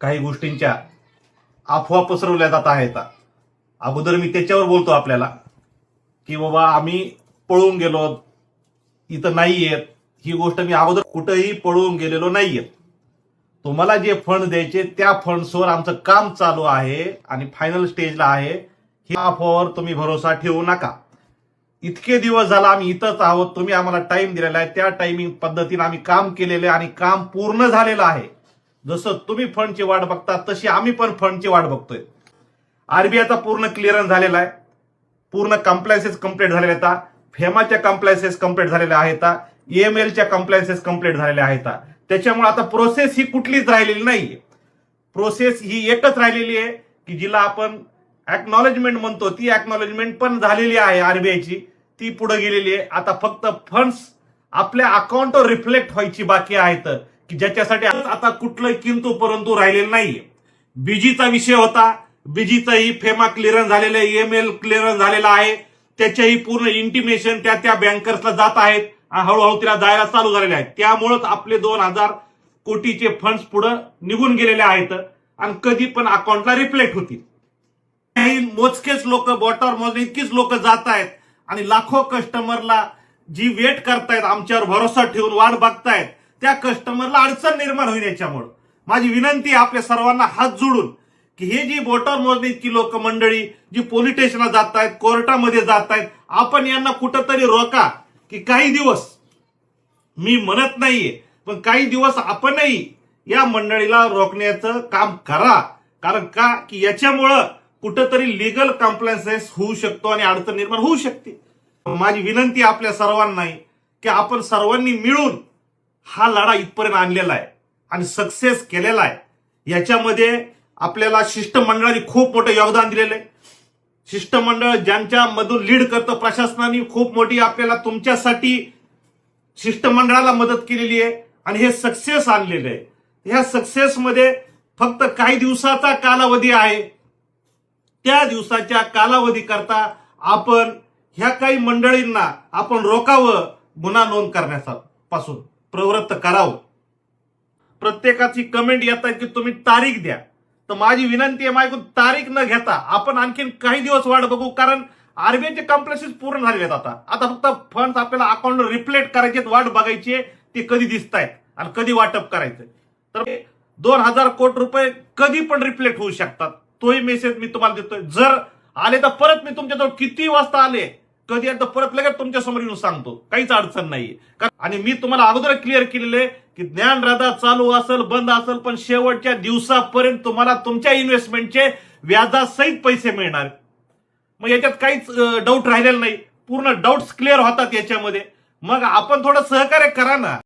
काही गोष्टींच्या अफवा पसरवल्या जात आहेत. अगोदर मी त्याच्यावर बोलतो आपल्याला की बाबा आम्ही पळून गेलो इथं नाही येत ही गोष्ट मी अगोदर कुठंही पळून गेलेलो नाहीये तुम्हाला जे फंड द्यायचे त्या फंड्सवर आमचं काम चालू आहे आणि फायनल स्टेजला आहे. ह्या अफवावर तुम्ही भरोसा ठेवू नका. इतके दिवस झाला आम्ही इथंच आहोत तुम्ही आम्हाला टाइम दिलेला आहे. त्या टायमिंग पद्धतीने आम्ही काम केलेलं आहे आणि काम पूर्ण झालेलं आहे. जसं तुम्ही फंडची वाट बघता तशी आम्ही पण फंडची वाट बघतोय. आरबीआयचा पूर्ण क्लिअरन्स झालेला आहे. पूर्ण कम्प्लायन्सेस कंप्लीट झालेल्या आहेत. फेमाच्या कम्प्लायन्सेस कंप्लीट झालेल्या आहेत. ईएमएलच्या कम्प्लायन्सेस कंप्लीट झालेल्या आहेत. त्याच्यामुळे आता प्रोसेस ही कुठलीच राहिलेली नाहीये. प्रोसेस ही एकच राहिलेली आहे की जिला आपण अॅक्नॉलेजमेंट म्हणतो ती अॅक्नॉलेजमेंट पण झालेली आहे आरबीआयची. ती पुढे गेलेली आहे. आता फक्त फंड्स आपल्या अकाउंटवर रिफ्लेक्ट व्हायची बाकी आहेत. ज्याच्यासाठी आता कुठलंही किंतु परंतु राहिलेलं नाहीये. बीजीचा विषय होता. बीजीचाही फेमा क्लिअरन्स झालेलं आहे एम एल क्लिअरन्स झालेला आहे. त्याच्याही पूर्ण इंटिमेशन त्या त्या बँकर्सला जात आहेत. हळूहळू तिला जायला चालू झालेले आहेत त्यामुळंच आपले दोन हजार कोटीचे फंड्स पुढे निघून गेलेले आहेत. आणि कधी पण अकाउंटला रिफ्लेक्ट होतील. काही मोजकेच लोक बोटावर मोजणे इतकीच लोक जात आहेत. आणि लाखो कस्टमरला जी वेट करतायत आमच्यावर भरोसा ठेवून वाट बघतायत. त्या कस्टमरला अडचण निर्माण होईल याच्यामुळं. माझी विनंती आपल्या सर्वांना हात जोडून की हे जी बोटावर मोजणे इतकी लोक मंडळी जी पोलीस स्टेशनला जात आहेत कोर्टामध्ये जात आहेत आपण यांना कुठंतरी रोका की काही दिवस मी म्हणत नाहीये पण काही दिवस आपणही या मंडळीला रोखण्याचं काम करा. कारण का? की याच्यामुळं कुठंतरी लिगल कम्प्लायन्सेस होऊ शकतो आणि अडचण निर्माण होऊ शकते. माझी विनंती आपल्या सर्वांनाही की आपण सर्वांनी मिळून हा लढा इथपर्यंत आणलेला आहे आणि सक्सेस केलेला आहे. याच्यामध्ये आपल्याला शिष्टमंडळाने खूप मोठं योगदान दिलेलं आहे. शिष्टमंडळ ज्यांच्यामधून लीड करतं प्रशासनाने खूप मोठी आपल्याला तुमच्यासाठी शिष्टमंडळाला मदत केलेली आहे आणि हे सक्सेस आणलेलं आहे. ह्या सक्सेसमध्ये फक्त काही दिवसाचा कालावधी आहे. त्या दिवसाच्या कालावधी करता आपण ह्या काही मंडळींना आपण रोखावं गुन्हा नोंद करण्याचा पासून. प्रवृत्त करावं. प्रत्येकाची कमेंट येत आहे की तुम्ही तारीख द्या. तर माझी विनंती आहे माझ्याकडून तारीख न घेता आपण आणखीन काही दिवस वाट बघू कारण आरबीआयचे कम्प्लेसेस पूर्ण झालेले आहेत आता. आता फक्त फंड आपल्याला अकाउंटवर रिफ्लेक्ट करायचे वाट बघायची ते कधी दिसत आहेत आणि कधी वाटप करायचं तर दोन हजार कोटी रुपये कधी पण रिफ्लेक्ट होऊ शकतात. तोही मेसेज मी तुम्हाला देतोय. जर आले तर परत मी तुमच्याजवळ किती वाजता आले? कधी एकदा परत लगेच तुमच्यासमोर येऊन सांगतो. काहीच अडचण नाहीये. आणि मी तुम्हाला अगोदर क्लिअर केलेले की ज्ञान राधा चालू असेल बंद असेल पण शेवटच्या दिवसापर्यंत तुम्हाला तुमच्या इन्व्हेस्टमेंटचे व्याजासहित पैसे मिळणार. मग याच्यात काहीच डाऊट राहिलेला नाही. पूर्ण डाऊट्स क्लिअर होतात याच्यामध्ये. मग आपण थोडं सहकार्य करा ना.